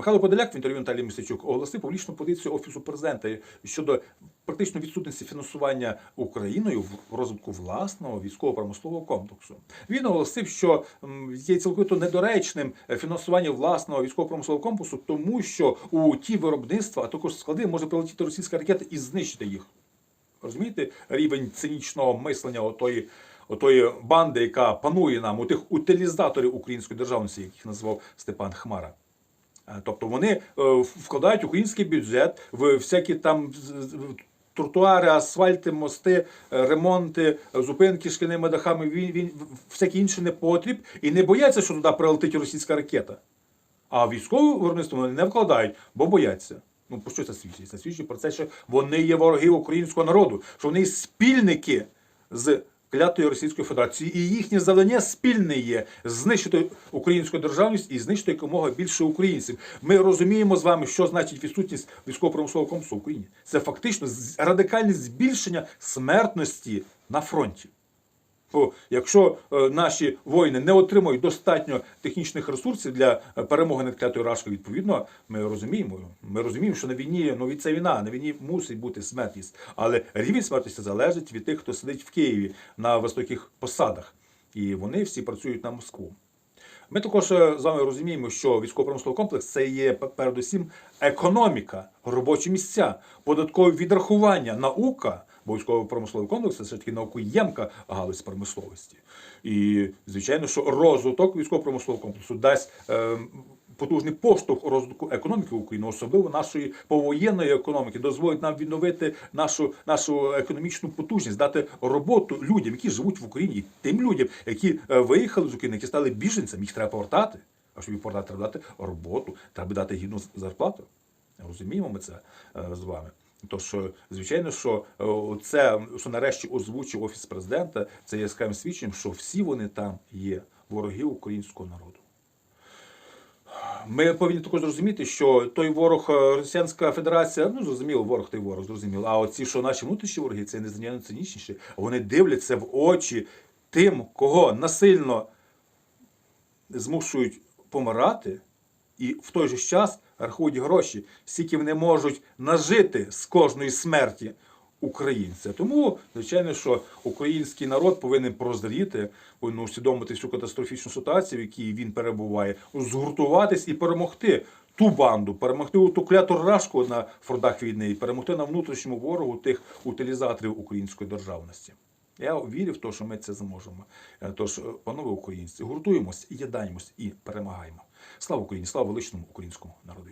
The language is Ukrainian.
Михайло Подоляк в інтерв'ю Наталії Мисячук оголосив публічну позицію Офісу президента щодо практично відсутності фінансування Україною в розвитку власного військово-промислового комплексу. Він оголосив, що є цілковито недоречним фінансування власного військово-промислового комплексу, тому що у ті виробництва, а також склади може прилетіти російська ракета і знищити їх. Розумієте, рівень цинічного мислення отої, отої банди, яка панує нам, у тих утилізаторів української державності, яких назвав Степан Хмара. Тобто вони е, вкладають український бюджет в всякі там тротуари, асфальти, мости, е, ремонти, зупинки шкільними дахами, він, він, всякий інший непотріб, і не бояться, що туди прилетить російська ракета. А військове виробництво вони не вкладають, бо бояться. Ну, про що це свідчить? Це свідчить про те, що вони є вороги українського народу, що вони спільники з клятою Російської Федерації, і їхнє завдання спільне є знищити українську державність і знищити якомога більше українців. Ми розуміємо з вами, що значить відсутність військово-промислового комплексу в Україні. Це фактично радикальне збільшення смертності на фронті. Якщо е, наші воїни не отримують достатньо технічних ресурсів для е, перемоги над клятою рашкою, відповідно, ми розуміємо, ми розуміємо, що на війні ну від це війна, на війні мусить бути смертність, але рівень смертності залежить від тих, хто сидить в Києві на високих посадах, і вони всі працюють на Москву. Ми також е, з вами розуміємо, що військово-промисловий комплекс це є передусім економіка, робочі місця, податкові відрахування, наука. Військово-промисловий комплекс це все таки наукоємка галузь промисловості. І звичайно, що розвиток військово-промислового комплексу дасть е, потужний поштовх розвитку економіки України, особливо нашої повоєнної економіки, дозволить нам відновити нашу, нашу економічну потужність, дати роботу людям, які живуть в Україні, і тим людям, які е, виїхали з України, які стали біженцями, їх треба повертати. А щоб їх повертати, треба дати роботу, треба дати гідну зарплату. Розуміємо ми це е, з вами. Тож, звичайно, що е, це, що нарешті озвучив офіс президента, це яскравим свідченням, що всі вони там є вороги українського народу. Ми повинні також зрозуміти, що той ворог е, Росіянська Федерація, ну зрозуміло, ворог той ворог, зрозуміло. А оці, що наші внутрішні вороги, це незрівняно цинічніше. Вони дивляться в очі тим, кого насильно змушують помирати, і в той же час рахують гроші, скільки вони можуть нажити з кожної смерті українця. Тому, звичайно, що український народ повинен прозріти, повинен усвідомити всю катастрофічну ситуацію, в якій він перебуває, згуртуватись і перемогти. Ту банду, перемогти у ту кляту рашку на фронтах війни і перемогти на внутрішньому ворогу тих утилізаторів української державності. Я вірю в те, що ми це зможемо. Е, Тож, е, панове українці, гуртуємось, єднаємось і перемагаємо. Слава Україні! Слава величному українському народу!